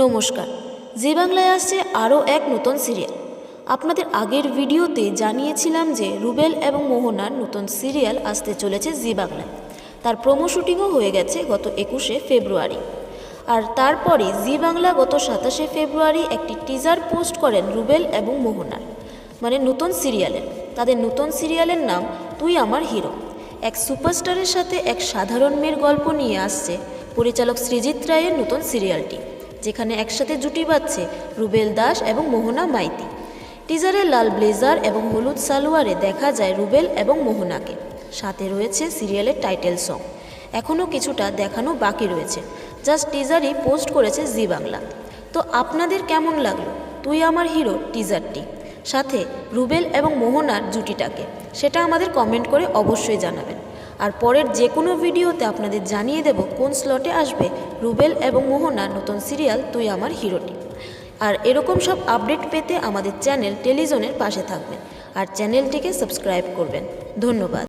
নমস্কার। জি বাংলায় আসছে আরও এক নতুন সিরিয়াল। আপনাদের আগের ভিডিওতে জানিয়েছিলাম যে রুবেল এবং মোহনার নতুন সিরিয়াল আসতে চলেছে জি বাংলায়। তার প্রোমো শুটিংও হয়ে গেছে গত একুশে ফেব্রুয়ারি। আর তারপরে জি বাংলা গত সাতাশে ফেব্রুয়ারি একটি টিজার পোস্ট করেন রুবেল এবং মোহনার। মানে নতুন সিরিয়ালের। তাদের নতুন সিরিয়ালের নাম তুই আমার হিরো। এক সুপারস্টারের সাথে এক সাধারণ মেয়ের গল্প নিয়ে আসছে পরিচালক সৃজিত রায়ের নতুন সিরিয়ালটি। যেখানে একসাথে জুটি বাঁধছে রুবেল দাস এবং মোহনা মাইতি। টিজারে লাল ব্লেজার এবং হলুদ সালোয়ারে দেখা যায় রুবেল এবং মোহনাকে। সাথে রয়েছে সিরিয়ালের টাইটেল সং। এখনও কিছুটা দেখানো বাকি রয়েছে। জাস্ট টিজারই পোস্ট করেছে জি বাংলা। তো আপনাদের কেমন লাগল? তুই আমার হিরো টিজারটি। সাথে রুবেল এবং মোহনার জুটিটাকে। সেটা আমাদের কমেন্ট করে অবশ্যই জানাবেন। আর পরের যে কোনো ভিডিওতে আপনাদের জানিয়ে দেব কোন স্লটে আসবে রুবেল এবং মোহনার নতুন সিরিয়াল তুই আমার হিরোটি আর এরকম সব আপডেট পেতে আমাদের চ্যানেল টেলিজনের পাশে থাকবেন। আর চ্যানেলটিকে সাবস্ক্রাইব করবেন। ধন্যবাদ।